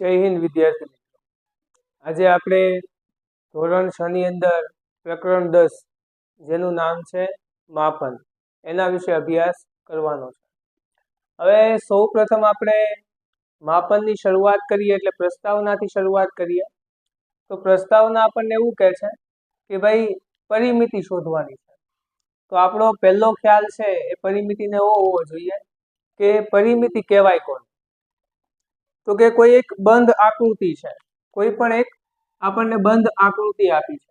જય હિન્દ, વિદ્યાર્થી મિત્રો. આજે આપણે ધોરણ છ ની અંદર પ્રકરણ દસ, જેનું નામ છે માપન. એના વિશે અભ્યાસ કરવાનો છે. હવે સૌ પ્રથમ આપણે માપનની શરૂઆત કરીએ એટલે પ્રસ્તાવનાથી શરૂઆત કરીએ. તો પ્રસ્તાવના આપણને એવું કહે છે કે ભાઈ, પરિમિતિ શોધવાની છે. તો આપણો પહેલો ખ્યાલ છે એ પરિમિતિને એવો હોવો જોઈએ કે પરિમિતિ કહેવાય કોણ તો કે કોઈ એક બંધ આકૃતિ છે. કોઈ પણ એક આપણને બંધ આકૃતિ આપી છે.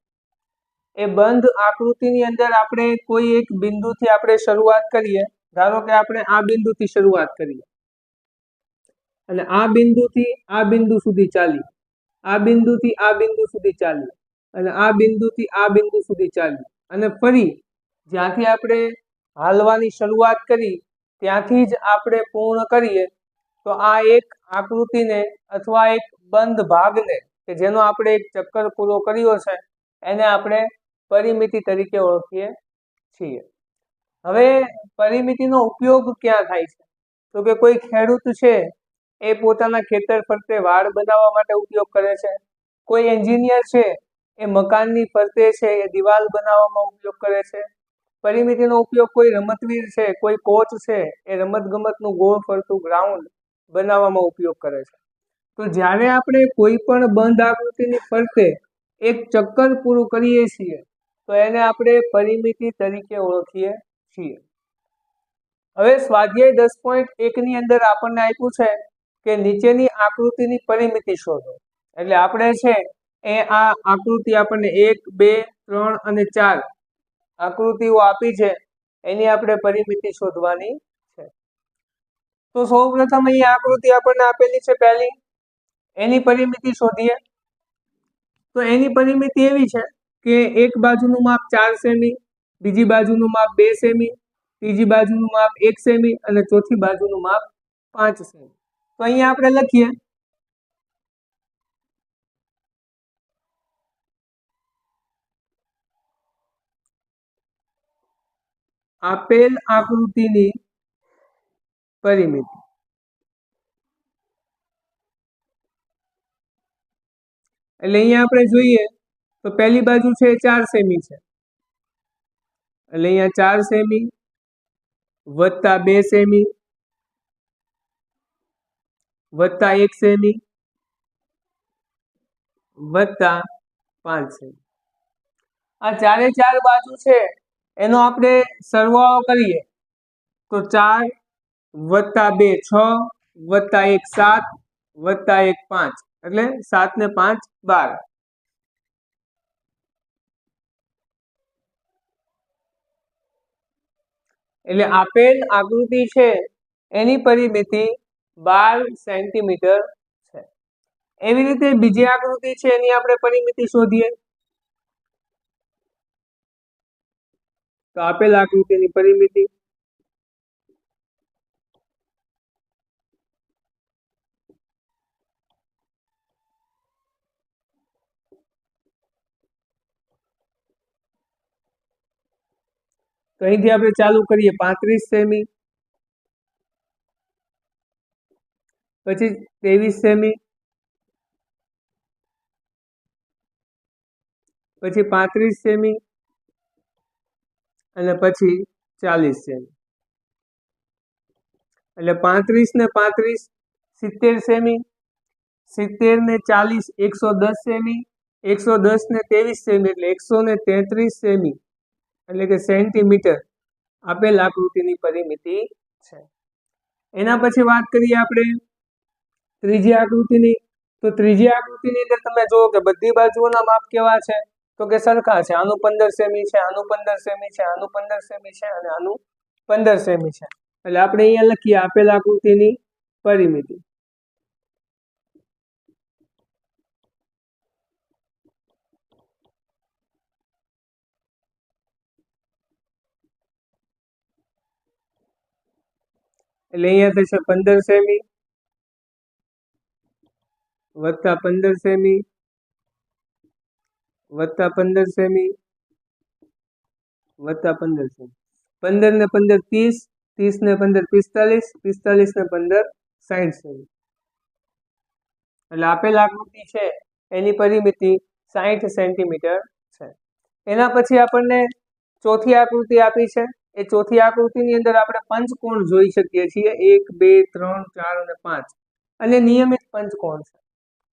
એ બંધ આકૃતિની અંદર આપણે કોઈ એક બિંદુથી આપણે શરૂઆત કરીએ, ધારો કે આપણે આ બિંદુથી શરૂઆત કરીએ. અને આ બિંદુથી આ બિંદુ સુધી ચાલી આ બિંદુથી આ બિંદુ સુધી ચાલી અને આ બિંદુથી આ બિંદુ સુધી ચાલી અને ફરી જ્યાંથી આપણે હાલવાની શરૂઆત કરી, ત્યાંથી જ આપણે પૂર્ણ કરીએ તો આ એક આકૃતિને અથવા એક બંધ ભાગને કે જેનો આપણે એક ચક્કર પૂરો કર્યો છે, એને આપણે પરિમિતિ તરીકે ઓળખીએ છીએ. હવે પરિમિતિનો ઉપયોગ ક્યાં થાય છે? તો કે કોઈ ખેડૂત છે, એ પોતાના ખેતર ફરતે વાડ બનાવવા માટે ઉપયોગ કરે છે. કોઈ એન્જિનિયર છે, એ મકાનની ફરતે છે, એ દિવાલ બનાવવામાં ઉપયોગ કરે છે. પરિમિતિનો ઉપયોગ કોઈ રમતવીર છે, કોઈ કોચ છે, એ રમત ગમતનું ગોળ ફરતું ગ્રાઉન્ડ બનાવવામાં ઉપયોગ કરે છે. તો જ્યારે આપણે કોઈ પણ બંધ આકૃતિની ફરતે એક ચક્કર પૂરું કરીએ છીએ, તો એને આપણે પરિમિતિ તરીકે ઓળખીએ છીએ. હવે સ્વાધ્યાય દસ પોઈન્ટ એકની અંદર આપણને આપ્યું છે કે નીચેની આકૃતિની પરિમિતિ શોધો. એટલે આપણે છે એ આ આકૃતિ આપણને એક, બે, ત્રણ અને ચાર આકૃતિઓ આપી છે. એની આપણે પરિમિતિ શોધવાની તો સૌ પ્રથમ અહીં આકૃતિ આપણને આપેલી છે પહેલી. એની પરિમિતિ શોધીએ. તો એની પરિમિતિ એવી છે કે એક બાજુનું માપ ચાર સેમી, બીજી બાજુનું માપ બે સેમી, ત્રીજી બાજુનું માપ એક સેમી અને ચોથી બાજુનું માપ પાંચ સેમી. તો અહીંયા આપણે લખીએ. આપેલ આકૃતિની પરિમિતિ. એટલે અહીંયા આપણે જોઈએ તો પહેલી બાજુ છે ચાર સેમી છે. એટલે અહીંયા ચાર સેમી વત્તા બે સેમી વત્તા એક સેમી વત્તા પાંચ સેમી. આ ચારે ચાર બાજુ છે, એનો આપણે સરવાળો કરીએ તો ચાર વત્તા બે છ, વત્તા એક સાત, વત્તા એક પાંચ. એટલે સાત ને પાંચ, બાર. એટલે આપેલ આકૃતિ છે, એની પરિમિતિ બાર સેન્ટીમીટર છે. એવી રીતે બીજી આકૃતિ છે, એની આપણે પરિમિતિ શોધીએ. તો આપેલ આકૃતિની પરિમિતિ તો અહીંથી આપણે ચાલુ કરીએ, પાંત્રીસ સેમી. પછી ત્રેવીસ સેમી. પછી પાંત્રીસ સેમી અને પછી ચાલીસ સેમી. એટલે પાંત્રીસ ને પાંત્રીસ, સિત્તેર સેમી. સિત્તેર ને ચાલીસ, એકસો દસ સેમી. એકસો દસ ને ત્રેવીસ સેમી, એટલે એકસો ને તેત્રીસ સેમી. એટલે કે સેન્ટીમીટર આપેલ આકૃતિની પરિમિતિ છે. એના પછી વાત કરીએ આપણે ત્રીજી આકૃતિની. તો ત્રીજી આકૃતિની અંદર તમે જુઓ કે બધી બાજુઓના માપ કેવા છે? તો કે સરખા છે. આનું પંદર સેમી છે, આનું પંદર સેમી છે, આનું પંદર સેમી છે અને આનું પંદર સેમી છે. એટલે આપણે અહીંયા લખીએ આપેલ આકૃતિની પરિમિતિ. એટલે અહીંયા થશે પંદર સેમી વત્તા પંદર સેમી વત્તા પંદર સેમી વત્તા પંદર સેમી. પંદર ને પંદર ત્રીસ ત્રીસ ને પંદર પિસ્તાલીસ પિસ્તાલીસ ને પંદર સાઠ સેમી. એટલે આપેલ આકૃતિ છે, એની પરિમિતિ સાહીઠ સેન્ટીમીટર છે. એના પછી આપણને ચોથી આકૃતિ આપી છે. એ ચોથી આકૃતિની અંદર આપણે પંચકોણ જોઈ શકીએ છીએ. એક, બે, ત્રણ, ચાર અને પાંચ. અને નિયમિત પંચકોણ છે.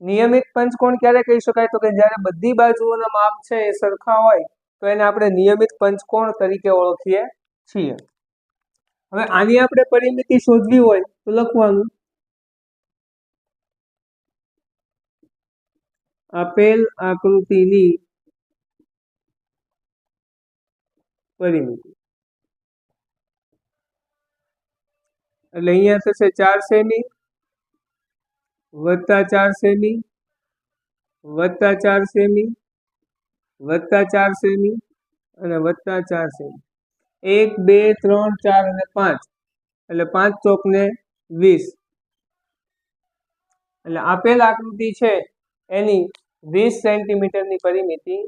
નિયમિત પંચકોણ ક્યારે કહી શકાય? તો કે જ્યારે બધી બાજુઓના માપ છે એ સરખા હોય, તો એને આપણે નિયમિત પંચકોણ તરીકે ઓળખીએ છીએ. હવે આની આપણે પરિમિતિ શોધવી હોય તો લખવાનું. આપેલ આકૃતિની પરિમિતિ. એટલે અહીંયા થશે ચાર સેમી, વત્તા ચાર સેમી, વત્તા ચાર સેમી, વત્તા ચાર સેમી અને વત્તા ચાર સેમી. એક, બે, ત્રણ, ચાર અને પાંચ. એટલે પાંચ ચોક ને વીસ. એટલે આપેલ આકૃતિ છે એની વીસ સેન્ટીમીટરની પરિમિતિ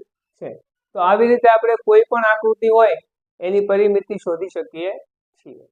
છે. તો આવી રીતે આપણે કોઈ પણ આકૃતિ હોય એની પરિમિતિ શોધી શકીએ છીએ.